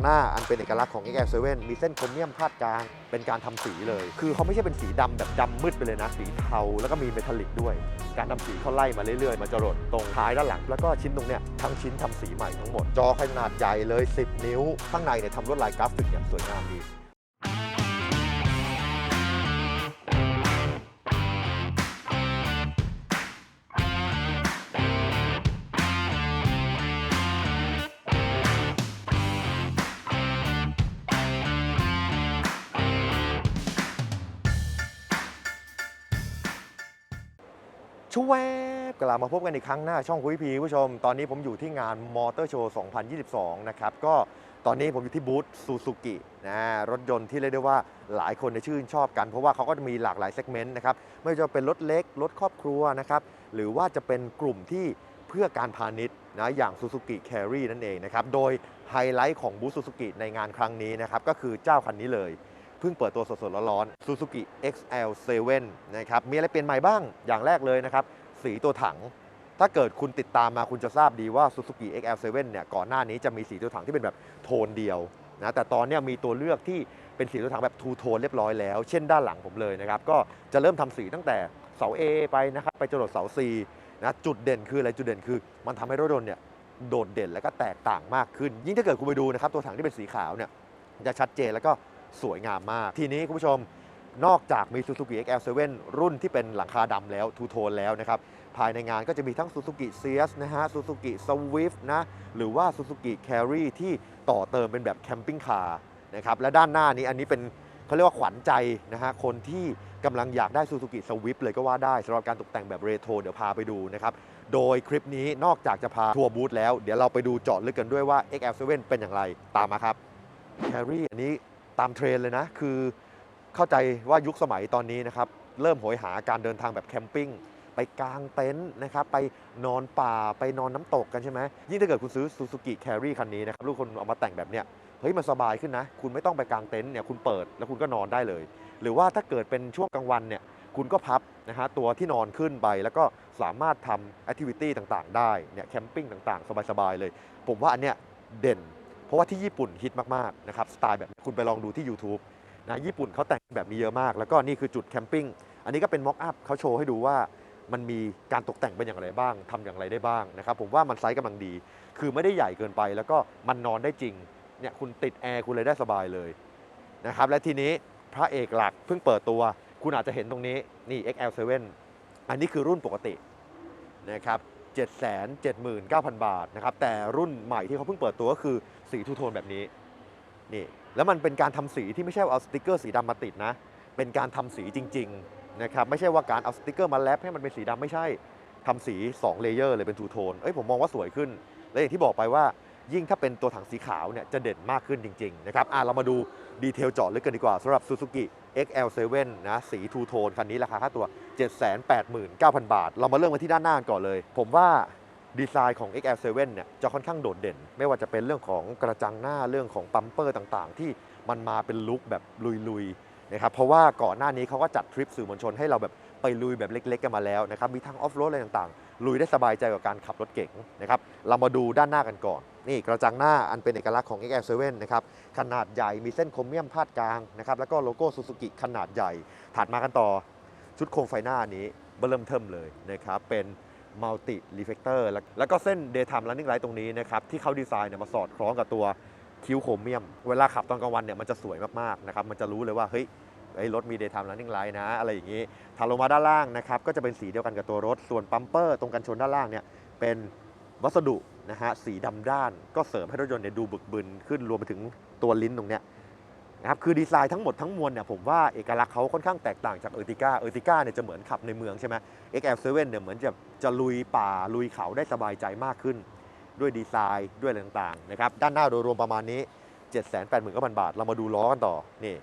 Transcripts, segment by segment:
งหน้าอันเป็นเอกลักษณ์ของ XL7 มีเส้นโครเมียมพาดกลางเป็นการทำสีเลย คือเขาไม่ใช่เป็นสีดำแบบดำมืดไปเลยนะ สีเทาแล้วก็มีเมทัลลิกด้วย การทำสีเขาไล่มาเรื่อยๆ มาจรดตรงท้ายด้านหลัง แล้วก็ชิ้นตรงเนี้ยทั้งชิ้นทำสีใหม่ทั้งหมด จอขนาดใหญ่เลย 10 นิ้ว ข้างในเนี่ยทำลวดลายกราฟิกอย่างสวยงามดี ช่วยกลับมาพบกันอีกครั้งหน้าช่องคุยพีผู้ชม ตอนนี้ผมอยู่ที่งานมอเตอร์โชว์ 2022 นะครับ ก็ตอนนี้ผมอยู่ที่บูธซูซูกินะรถยนต์ที่เรียกได้ว่าหลายคนชื่นชอบกัน เพราะว่าเขาก็จะมีหลากหลายเซกเมนต์นะครับ ไม่ว่าจะเป็นรถเล็ก รถครอบครัวนะครับ หรือว่าจะเป็นกลุ่มที่เพื่อการพาณิชย์นะอย่าง Suzuki Carry นั่นเองนะครับ โดยไฮไลท์ของบูธซูซูกิในงานครั้งนี้นะครับ ก็คือเจ้าคันนี้เลย เพิ่งเปิดตัวสดๆร้อนๆ Suzuki XL7 นะครับมีอะไรเปลี่ยนใหม่บ้างอย่างแรกเลยนะครับ สีตัวถัง ถ้าเกิดคุณติดตามมาคุณจะทราบดีว่า Suzuki XL7 เนี่ยก่อนหน้านี้จะมีสีตัวถังที่เป็นแบบโทนเดียวนะแต่ตอนนี้มีตัวเลือกที่เป็นสีตัวถังแบบทูโทนเรียบร้อยแล้ว เช่นด้านหลังผมเลยนะครับ ก็จะเริ่มทำสีตั้งแต่เสา A ไปนะครับไปจรดเสา C นะจุดเด่นคืออะไรจุดเด่นคือ มันทำให้รถยนต์เนี่ยโดดเด่นและก็แตกต่างมากขึ้น ยิ่งถ้าเกิดคุณไปดูนะครับตัวถังที่เป็นสีขาวเนี่ยจะชัดเจนแล้วก็ สวยงามมาก ทีนี้คุณผู้ชมนอกจากมี Suzuki XL7 รุ่นที่เป็นหลังคาดำแล้วทูโทนแล้วนะครับ ภายในงานก็จะมีทั้ง Suzuki CS นะฮะ Suzuki Swift นะ หรือว่า Suzuki Carry ที่ต่อเติมเป็นแบบแคมปิ้งคาร์นะครับ และด้านหน้านี้อันนี้เป็นเขาเรียกว่าขวัญใจนะฮะ คนที่กำลังอยากได้ Suzuki Swift เลยก็ว่าได้สำหรับการตกแต่งแบบเรโทรเดี๋ยวพาไปดูนะครับ โดยคลิปนี้นอกจากจะพาทัวร์บูธแล้ว เดี๋ยวเราไปดูเจาะลึกกันด้วยว่า XL7 เป็นอย่างไรตามมาครับ Carry อันนี้ ตามเทรนเลยนะ คือเข้าใจว่ายุคสมัยตอนนี้นะครับ เริ่มโหยหาการเดินทางแบบแคมปิ้งไปกางเต็นท์นะครับ ไปนอนป่าไปนอนน้ำตกกันใช่ไหมยิ่งถ้าเกิดคุณซื้อ Suzuki Carry คันนี้นะครับลูกคนเอามาแต่งแบบเนี้ยเฮ้ยมันสบายขึ้นนะ คุณไม่ต้องไปกางเต็นท์เนี่ยคุณเปิดแล้วคุณก็นอนได้เลย หรือว่าถ้าเกิดเป็นช่วงกลางวันเนี่ยคุณก็พับนะฮะตัวที่นอนขึ้นไป แล้วก็สามารถทำแอคทิวิตี้ต่างๆ ได้เนี่ยแคมปิ้งต่างๆ สบายๆเลย ผมว่าอันเนี้ยเด่น เพราะว่าที่ญี่ปุ่นฮิตมากๆนะครับสไตล์แบบนี้คุณไปลองดูที่ YouTube นะญี่ปุ่นเขาแต่งแบบนี้เยอะมาก แล้วก็นี่คือจุดแคมปิ้งอันนี้ก็เป็นม็อกอัพเขาโชว์ให้ดูว่ามันมีการตกแต่งเป็นอย่างไรบ้างทำอย่างไรได้บ้างนะครับผมว่ามันไซส์กำลังดี คือไม่ได้ใหญ่เกินไป แล้วก็มันนอนได้จริงเนี่ยคุณติดแอร์คุณเลยได้สบายเลยนะครับและทีนี้พระเอกหลักเพิ่งเปิดตัว คุณอาจจะเห็นตรงนี้นี่ XL7 อันนี้คือรุ่นปกตินะครับ779,000 บาทนะครับแต่รุ่นใหม่ที่เขาเพิ่งเปิดตัวก็คือ สีทูโทนแบบนี้นี่แล้วมันเป็นการทำสีที่ไม่ใช่เอาสติกเกอร์สีดำมาติดนะ เป็นการทำสีจริงๆนะครับไม่ใช่ว่าการเอาสติกเกอร์มาแลปให้มันเป็นสีดำไม่ใช่ทำสี2เลเยอร์เลยเป็นทูโทนเอ้ยผมมองว่าสวยขึ้น และอย่างที่บอกไปว่ายิ่งถ้าเป็นตัวถังสีขาวเนี่ยจะเด่นมากขึ้นจริงๆนะครับอะเรามาดูดีเทลเจาะลึกกันดีกว่าสำหรับ Suzuki XL7 นะสีทูโทนคันนี้ราคาค่าตัว 789,000 บาท เรามาเริ่มกันที่ด้านหน้าก่อนเลย ผมว่า ดีไซน์ของ XL7 เนี่ยจะค่อนข้างโดดเด่น ไม่ว่าจะเป็นเรื่องของกระจังหน้าเรื่องของปั๊มเปอร์ต่างๆ ที่มันมาเป็นลุคแบบลุยๆนะครับเพราะว่าก่อนหน้านี้เขาก็จัดทริปสื่อมวลชนให้เราแบบไปลุยแบบเล็ก ๆ กันมาแล้วนะครับมีทั้งออฟโรดอะไรต่างๆ ลุยได้สบายใจกับการขับรถเก๋งนะครับเรามาดูด้านหน้ากันก่อน นี่กระจังหน้าอันเป็นเอกลักษณ์ของ XL7 นะครับขนาดใหญ่มีเส้นโครเมียมพาดกลางนะครับแล้วก็โลโก้ซูซูกิขนาดใหญ่ถัดมากันต่อชุดโคมไฟหน้านี้เบิ่มเทิมเลยนะครับเป็น มัลติรีเฟกเตอร์แล้วก็เส้น Daytime Running Light ตรงนี้นะครับที่เขาดีไซน์เนี่ยมาสอดคล้องกับตัวคิ้วโครเมียม เวลาขับตอนกลางวันเนี่ยมันจะสวยมากๆนะครับมันจะรู้เลยว่าเฮ้ยไอ้รถมี Daytime Running Light นะ อะไรอย่างนี้ถัดลงมาด้านล่างนะครับก็จะเป็นสีเดียวกันกับตัวรถ ส่วนปั๊มเปอร์ตรงกันชนด้านล่างเนี่ยเป็นวัสดุนะฮะสีดำด้าน ก็เสริมให้รถยนต์เนี่ยดูบึกบึนขึ้นรวมไปถึงตัวลิ้นตรงเนี้ย นะครับคือดีไซน์ทั้งหมดทั้งมวลเนี่ยผมว่าเอกลักษณ์เขาค่อนข้างแตกต่างจากเออร์ติก้าเออร์ติก้าเนี่ยจะเหมือนขับในเมืองใช่ไหม XL7 เนี่ยเหมือนจะจะลุยป่าลุยเขาได้สบายใจมากขึ้น ด้วยดีไซน์ด้วยอะไรต่างๆนะครับด้านหน้าโดยรวมประมาณนี้ 789,000 บาท เรามาดูล้อกันต่อนี่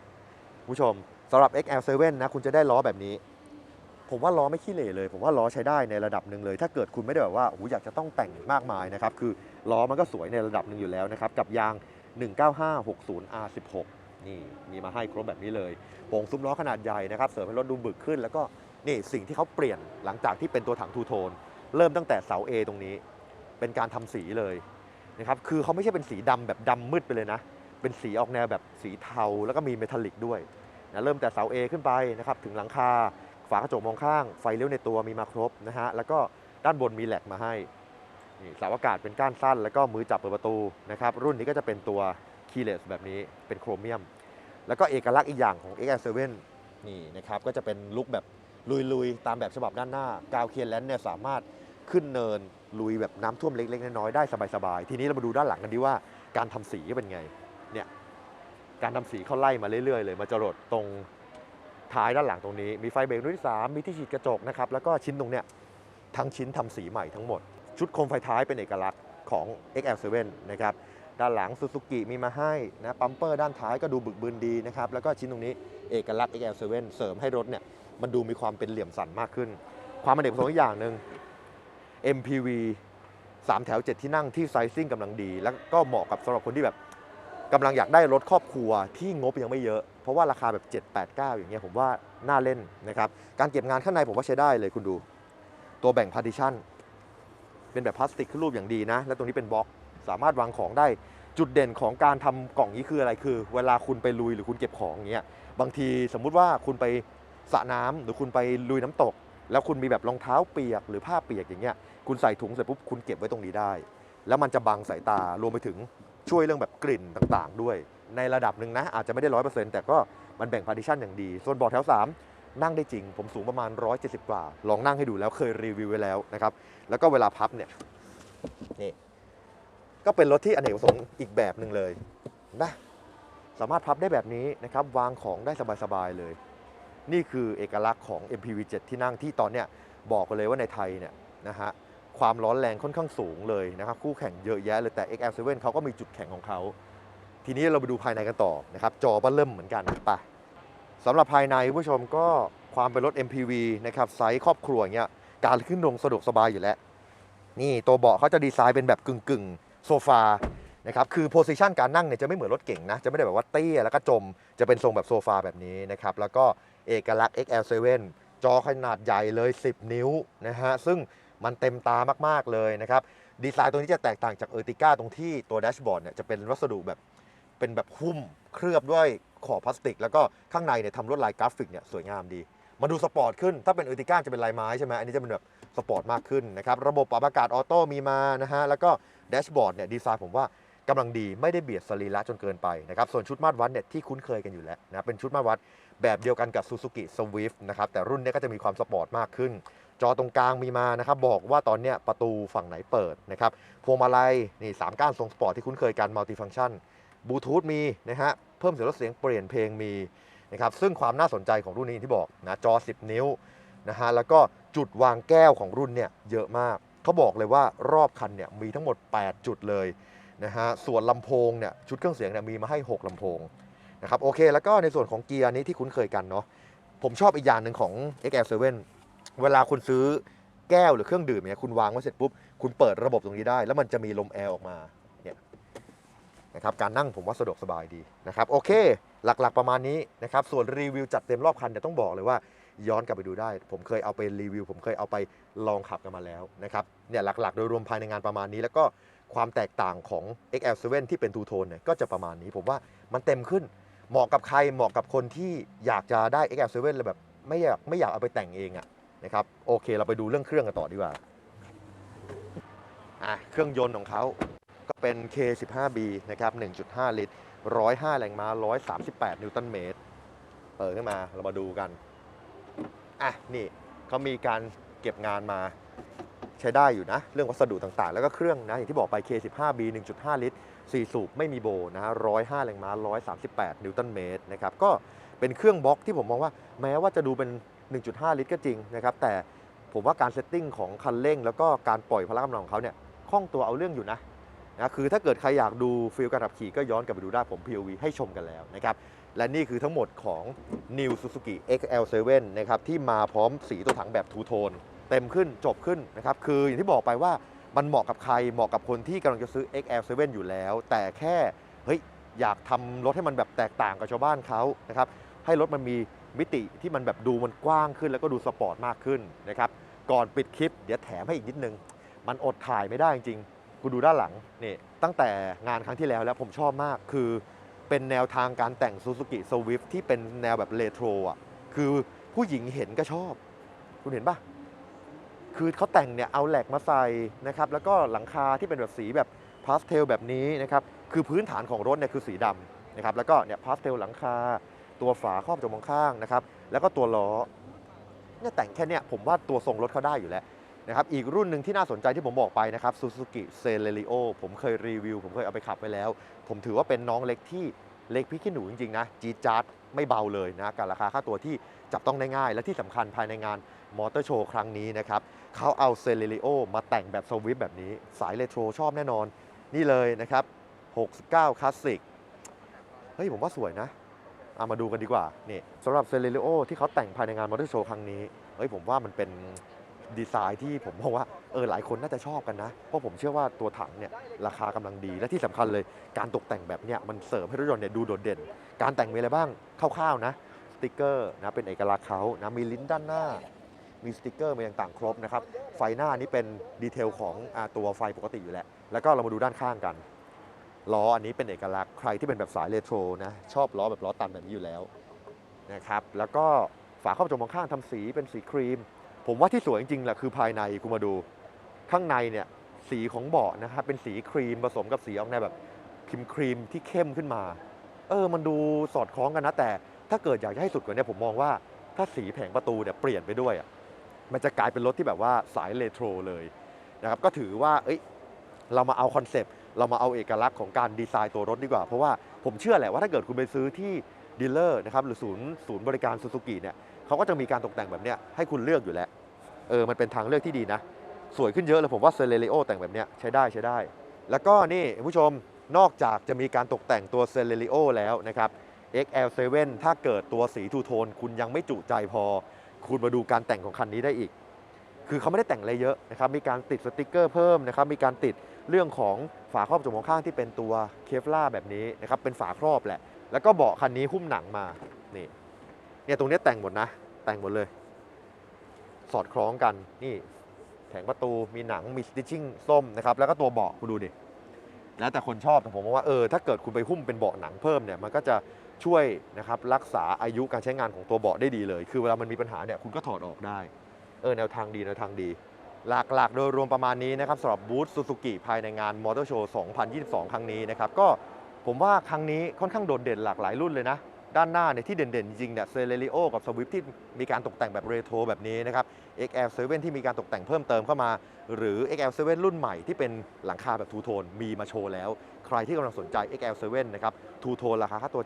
คุณผู้ชมสำหรับ XL7 นะคุณจะได้ล้อแบบนี้ ผมว่าล้อไม่ขี้เหร่เลย ผมว่าล้อใช้ได้ในระดับหนึ่งเลย ถ้าเกิดคุณไม่ได้แบบว่าโอ้อยากจะต้องแต่งมากมายนะครับคือล้อมันก็สวยในระดับหนึ่งอยู่แล้วนะครับกับยาง 19560R16 นี่มีมาให้ครบแบบนี้เลยโป่งซุ้มล้อขนาดใหญ่นะครับเสริมให้รถดูบึกขึ้น แล้วก็นี่สิ่งที่เขาเปลี่ยนหลังจากที่เป็นตัวถังทูโทน เริ่มตั้งแต่เสา A ตรงนี้ เป็นการทำสีเลยนะครับคือเขาไม่ใช่เป็นสีดำแบบดำมืดไปเลยนะ เป็นสีออกแนวแบบสีเทาแล้วก็มีเมทัลลิกด้วยนะเริ่มแต่เสา A ขึ้นไปนะครับถึงหลังคาฝากระจกมองข้าง ไฟเลี้ยวในตัวมีมาครบนะฮะแล้วก็ด้านบนมีแหลกมาให้นี่สาวอากาศเป็นก้านสั้น แล้วก็มือจับเปิดประตูนะครับรุ่นนี้ก็จะเป็นตัวคีเลสแบบนี้เป็นโครเมียม แล้วก็เอกลักษณ์อีกอย่างของ XL7 นี่นะครับก็จะเป็นลุคแบบลุยๆ ตามแบบฉบับด้านหน้ากาวเคียนแลนด์เนี่ยสามารถขึ้นเนินลุยแบบน้ำท่วมเล็ก ๆ น้อยๆได้สบายๆ ทีนี้เรามาดูด้านหลังกันดีว่าการทำสีเป็นไงเนี่ยการทำสีเขาไล่มาเรื่อยๆ เลย มาจรดตรงท้ายด้านหลังตรงนี้ มีไฟเบรกรุ่นที่ 3 มีที่ฉีดกระจกนะครับแล้วก็ชิ้นตรงเนี้ยทั้งชิ้นทำสีใหม่ทั้งหมด ชุดโคมไฟท้ายเป็นเอกลักษณ์ของ XL7 นะครับ ด้านหลังซูซูกิมีมาให้นะปั๊มเปอร์ด้านท้ายก็ดูบึกบึนดีนะครับแล้วก็ชิ้นตรงนี้เอกลักษณ์ XL7 เสริมให้รถเนี่ยมันดูมีความเป็นเหลี่ยมสันมากขึ้น ความเป็นเอกประสงค์อีกอย่างหนึ่ง MPV 3 แถว 7 ที่นั่งที่ไซซิ่งกำลังดี แล้วก็เหมาะกับสำหรับคนที่แบบกำลังอยากได้รถครอบครัวที่งบยังไม่เยอะ เพราะว่าราคาแบบ 7 8 9 อย่างเงี้ยผมว่าน่าเล่นนะครับการเก็บงานข้างในผมว่าใช้ได้เลยคุณดู ตัวแบ่ง partition เป็นแบบพลาสติกขึ้นรูปอย่างดีนะ และตรงนี้เป็นบล็อก สามารถวางของได้จุดเด่นของการทำกล่องนี้คืออะไรคือ เวลาคุณไปลุยหรือคุณเก็บของอย่างเงี้ยบางทีสมมุติว่าคุณไปสระน้ำหรือคุณไปลุยน้ำตก แล้วคุณมีแบบรองเท้าเปียกหรือผ้าเปียกอย่างเงี้ยคุณใส่ถุงเสร็จปุ๊บคุณเก็บไว้ตรงนี้ได้ แล้วมันจะบังสายตารวมไปถึงช่วยเรื่องแบบกลิ่นต่างๆ ด้วย ในระดับหนึ่งนะ อาจจะไม่ได้ร้อยเปอร์เซ็นต์แต่ก็มันแบ่งพาร์ติชันอย่างดีส่วนเบาะแถว 3 นั่งได้จริง ผมสูงประมาณ 170 กว่า ลองนั่งให้ดูแล้วเคยรีวิวไว้แล้วนะครับแล้วก็เวลาพับเนี่ยนี่ ก็เป็นรถที่อเนกประสงค์อีกแบบหนึ่งเลยนะสามารถพับได้แบบนี้นะครับวางของได้สบายๆเลย นี่คือเอกลักษณ์ของ MPV 7 ที่นั่งที่ตอนเนี้ยบอกไปเลยว่าในไทยเนี่ยนะฮะความร้อนแรงค่อนข้างสูงเลยนะครับคู่แข่งเยอะแยะเลยแต่ XL7 เขาก็มีจุดแข็งของเขาทีนี้เราไปดูภายในกันต่อนะครับจอบัลเริ่มเหมือนกันไปสำหรับภายในผู้ชมก็ความเป็นรถ MPV นะครับไซส์ครอบครัวเงี้ยการขึ้นลงสะดวกสบายอยู่แล้ว นี่ตัวเบาะเขาจะดีไซน์เป็นแบบกึ่งกึ่งๆ โซฟานะครับคือโพสิชันการนั่งเนี่ยจะไม่เหมือนรถเก่งนะ จะไม่ได้แบบว่าเตี้ยแล้วก็จม จะเป็นทรงแบบโซฟาแบบนี้นะครับ แล้วก็เอกลักษณ์ XL7 จอขนาดใหญ่เลย 10 นิ้วนะฮะ ซึ่งมันเต็มตามาก ๆ เลยนะครับ ดีไซน์ตัวนี้จะแตกต่างจากเออร์ติก้าตรงที่ตัวแดชบอร์ดเนี่ยจะเป็นวัสดุแบบเป็นแบบหุ้มเคลือบด้วยขอบพลาสติก แล้วก็ข้างในเนี่ยทำลวดลายกราฟิกเนี่ยสวยงามดี มาดูสปอร์ตขึ้น ถ้าเป็นเออร์ติก้าจะเป็นลายไม้ใช่ไหมอันนี้จะเป็นแบบสปอร์ตมากขึ้นนะครับ ระบบปรับอากาศออโต้มีมานะฮะ แล้วก็ แดชบอร์ดเนี่ยดีไซน์ผมว่ากำลังดีไม่ได้เบียดสรีระจนเกินไปนะครับส่วนชุดมาตรวัดเนี่ยที่คุ้นเคยกันอยู่แล้วนะเป็นชุดมาตรวัดแบบเดียวกันกับ Suzuki Swift นะครับแต่รุ่นนี้ก็จะมีความสปอร์ตมากขึ้น จอตรงกลางมีมานะครับบอกว่าตอนเนี้ยประตูฝั่งไหนเปิดนะครับพวงมาลัยนี่สามก้านทรงสปอร์ตที่คุ้นเคยกันมัลติฟังชันบลูทูธมีนะฮะเพิ่มเสียงลดเสียงเปลี่ยนเพลงมีนะครับซึ่งความน่าสนใจของรุ่นนี้ที่บอกนะจอ 10 นิ้วนะฮะแล้วก็จุดวางแก้วของรุ่นเนี่ยเยอะมาก เขาบอกเลยว่ารอบคันเนี่ยมีทั้งหมด 8 จุดเลยนะฮะส่วนลำโพงเนี่ยชุดเครื่องเสียงเนี่ยมีมาให้ 6ลำโพงนะครับโอเค แล้วก็ในส่วนของเกียร์นี้ที่คุ้นเคยกันเนาะผมชอบอีกอย่างหนึ่งของ XL7 เวลาคุณซื้อแก้วหรือเครื่องดื่มเนี่ยคุณวางไว้เสร็จปุ๊บ คุณเปิดระบบตรงนี้ได้ แล้วมันจะมีลมแอร์ออกมาเนี่ยนะครับการนั่งผมว่าสะดวกสบายดีนะครับโอเค หลักๆประมาณนี้นะครับส่วนรีวิวจัดเต็มรอบคันเนี่ยต้องบอกเลยว่า ย้อนกลับไปดูได้ ผมเคยเอาไปรีวิว ผมเคยเอาไปลองขับกันมาแล้วนะครับเนี่ยหลักๆ โดยรวมภายในงานประมาณนี้ แล้วก็ความแตกต่างของ XL7 ที่เป็นทูโทนเนี่ยก็จะประมาณนี้ ผมว่ามันเต็มขึ้นเหมาะกับใครเหมาะกับคนที่อยากจะได้ XL7 เลยแบบไม่อยากไม่อยากเอาไปแต่งเองอะนะครับโอเค เราไปดูเรื่องเครื่องกันต่อดีกว่าอะเครื่องยนต์ของเขาก็เป็น K15B นะครับ 1.5 ลิตร 105 แรงม้า 138 นิวตันเมตร เปิดขึ้นมา เรามาดูกัน อะนี่เขามีการเก็บงานมาใช้ได้อยู่นะ เรื่องวัสดุต่างๆ แล้วก็เครื่องนะ อย่างที่บอกไป K15B 1.5 ลิตร 4 สูบไม่มีโบนะฮะ105 แรงม้า 138 นิวตันเมตรนะครับก็เป็นเครื่องบล็อกที่ผมมองว่า แม้ว่าจะดูเป็น 1.5 ลิตรก็จริงนะครับแต่ผมว่าการเซตติ้งของคันเร่ง แล้วก็การปล่อยพละกำลังของเขาเนี่ยคล่องตัวเอาเรื่องอยู่นะ นะคือถ้าเกิดใครอยากดูฟิลการขับขี่ก็ย้อนกลับไปดูได้ผม POV ให้ชมกันแล้วนะครับ และนี่คือทั้งหมดของ New Suzuki XL7 นะครับที่มาพร้อมสีตัวถังแบบทูโทนเต็มขึ้นจบขึ้นนะครับคืออย่างที่บอกไปว่ามันเหมาะกับใครเหมาะกับคนที่กำลังจะซื้อ XL7 อยู่แล้ว แต่แค่เฮ้ยอยากทำรถให้มันแบบแตกต่างกับชาวบ้านเขานะครับให้รถมันมีมิติที่มันแบบดูมันกว้างขึ้น แล้วก็ดูสปอร์ตมากขึ้นนะครับก่อนปิดคลิปเดี๋ยวแถมให้อีกนิดนึง มันอดถ่ายไม่ได้จริง ๆกูดูด้านหลังนี่ตั้งแต่งานครั้งที่แล้วแล้วผมชอบมากคือเป็นแนวทางการแต่ง Suzuki Swift ที่เป็นแนวแบบเรโทรอะคือผู้หญิงเห็นก็ชอบ คุณเห็นปะคือเขาแต่งเนี่ยเอาแหลกมาใส่นะครับแล้วก็หลังคาที่เป็นแบบสีแบบพาสเทลแบบนี้นะครับคือพื้นฐานของรถเนี่ยคือสีดำนะครับแล้วก็เนี่ยพาสเทลหลังคา ตัวฝาครอบจมองข้างนะครับแล้วก็ตัวล้อเนี่ยแต่งแค่เนี้ยผมว่าตัวทรงรถเขาได้อยู่แล้ว นะครับอีกรุ่นหนึ่งที่น่าสนใจที่ผมบอกไปนะครับ Suzuki Celerio ผมเคยรีวิว ผมเคยเอาไปขับไปแล้ว ผมถือว่าเป็นน้องเล็กที่เล็กพี่ขี้หนูจริงๆนะจีจาร์ดไม่เบาเลยนะกับราคาค่าตัวที่จับต้องได้ง่าย และที่สำคัญภายในงานมอเตอร์โชว์ครั้งนี้นะครับเขาเอาเซเลริโอมาแต่งแบบสวิฟแบบนี้ สายเรโทรชอบแน่นอน นี่เลยนะครับ 69 คลาสสิกเฮ้ยผมว่าสวยนะเอามาดูกันดีกว่านี่สำหรับเซเลริโอที่เขาแต่งภายในงานมอเตอร์โชว์ครั้งนี้เฮ้ยผมว่ามันเป็น ดีไซน์ที่ผมมองว่าเออหลายคนน่าจะชอบกันนะ เพราะผมเชื่อว่าตัวถังเนี่ยราคากำลังดีและที่สำคัญเลยการตกแต่งแบบเนี้ยมันเสริมให้รถยนต์เนี่ยดูโดดเด่น การแต่งมีอะไรบ้างคร่าวๆนะสติกเกอร์นะเป็นเอกลักษณ์เขานะมีลิ้นด้านหน้า มีสติกเกอร์มาต่างๆครบนะครับไฟหน้านี่เป็นดีเทลของอตัวไฟปกติอยู่แล้วแล้วก็เรามาดูด้านข้างกันล้ออันนี้เป็นเอกลักษณ์ใครที่เป็นแบบสายเรโทรนะชอบล้อแบบล้อตันแบบนี้อยู่แล้วนะครับแล้วก็ฝาครอบจมองข้างทำสีเป็นสีครีม ผมว่าที่สวยจริงๆแหละคือภายในคุณมาดู ข้างในเนี่ยสีของเบาะนะครับเป็นสีครีมผสมกับสีออกแนวแบบครีมครีมที่เข้มขึ้นมา เออ มันดูสอดคล้องกันนะ แต่ถ้าเกิดอยากจะให้สุดกว่านี้ผมมองว่าถ้าสีแผงประตูเนี่ยเปลี่ยนไปด้วยอะมันจะกลายเป็นรถที่แบบว่าสายเรโทรเลยนะครับก็ถือว่าเอ้ยเรามาเอาคอนเซปต์เรามาเอาเอกลักษณ์ของการดีไซน์ตัวรถดีกว่า เพราะว่าผมเชื่อแหละว่าถ้าเกิดคุณไปซื้อที่ดีลเลอร์นะครับหรือศูนย์ศูนย์บริการซูซูกิเนี่ยเขาก็จะมีการตกแต่งแบบเนี้ยให้คุณเลือกอยู่แล้ว เออมันเป็นทางเลือกที่ดีนะ สวยขึ้นเยอะเลยผมว่าเซเลเรโอแต่งแบบเนี้ยใช้ได้ใช้ได้ แล้วก็นี่ผู้ชมนอกจากจะมีการตกแต่งตัวเซเลเรโอแล้วนะครับ XL7 ถ้าเกิดตัวสีทูโทนคุณยังไม่จุใจพอ คุณมาดูการแต่งของคันนี้ได้อีก คือเขาไม่ได้แต่งอะไรเยอะนะครับมีการติดสติกเกอร์เพิ่มนะครับมีการติดเรื่องของฝาครอบจมูกข้างที่เป็นตัวเคฟล่าแบบนี้นะครับเป็นฝาครอบแหละ แล้วก็เบาะคันนี้หุ้มหนังมานี่เนี่ยตรงนี้แต่งหมดนะ แต่งหมดเลย สอดคล้องกันนี่แผงประตูมีหนังมีสติชิ่งส้มนะครับแล้วก็ตัวเบาะคุณดูดิแล้วแต่คนชอบแต่ผมว่าเออถ้าเกิดคุณไปหุ้มเป็นเบาะหนังเพิ่มเนี่ยมันก็จะช่วยนะครับรักษาอายุการใช้งานของตัวเบาะได้ดีเลย คือเวลามันมีปัญหาเนี่ยคุณก็ถอดออกได้เออแนวทางดีแนวทางดี หลักๆ โดยรวมประมาณนี้นะครับสำหรับบูธซูซูกิภายในงานมอเตอร์โชว์ 2022 ครั้งนี้นะครับก็ผมว่าครั้งนี้ค่อนข้างโดดเด่นหลากหลายรุ่นเลยนะ ด้านหน้าเนี่ยที่เด่นๆ จริงๆเนี่ยเซเลริโอกับสวิฟที่มีการตกแต่งแบบเรโทรแบบนี้นะครับ XL7 ที่มีการตกแต่งเพิ่มเติมเข้ามา หรือ XL7 รุ่นใหม่ที่เป็นหลังคาแบบทูโทนมีมาโชว์แล้ว ใครที่กำลังสนใจ XL7 นะครับทูโทนราคาค่าตัว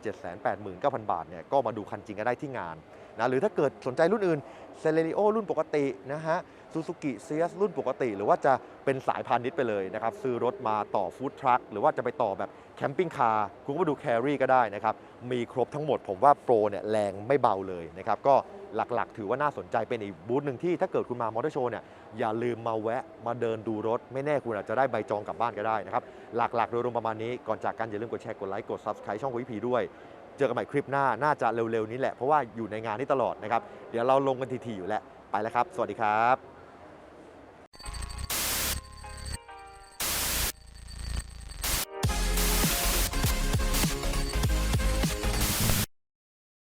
789,000 บาทเนี่ยก็มาดูคันจริงกันได้ที่งาน นะหรือถ้าเกิดสนใจรุ่นอื่นเซเลริโอรุ่นปกตินะฮะซูซูกิเซียสรุ่นปกติ หรือว่าจะเป็นสายพาณิชย์ไปเลยนะครับ ซื้อรถมาต่อฟู้ดทรัคหรือว่าจะไปต่อแบบแคมปิ้งคาร์คุณก็มาดูแครี่ก็ได้นะครับ มีครบทั้งหมดผมว่าโปรเนี่ยแรงไม่เบาเลยนะครับ ก็หลักๆ ถือว่าน่าสนใจเป็นอีกบูธหนึ่งที่ถ้าเกิดคุณมามอเตอร์โชว์เนี่ยอย่าลืมมาแวะมาเดินดูรถ ไม่แน่คุณอาจจะได้ใบจองกลับบ้านก็ได้นะครับ หลักๆ โดยรวมประมาณนี้ก่อนจากกันอย่าลืมกดแชร์กดไลค์กด Subscribe ช่องวิพีด้วย เจอกันใหม่คลิปหน้า น่าจะเร็วๆนี้แหละ เพราะว่าอยู่ในงานนี้ตลอดนะครับ เดี๋ยวเราลงกันทีๆอยู่แล้ว ไปแล้วครับ สวัสดีครับ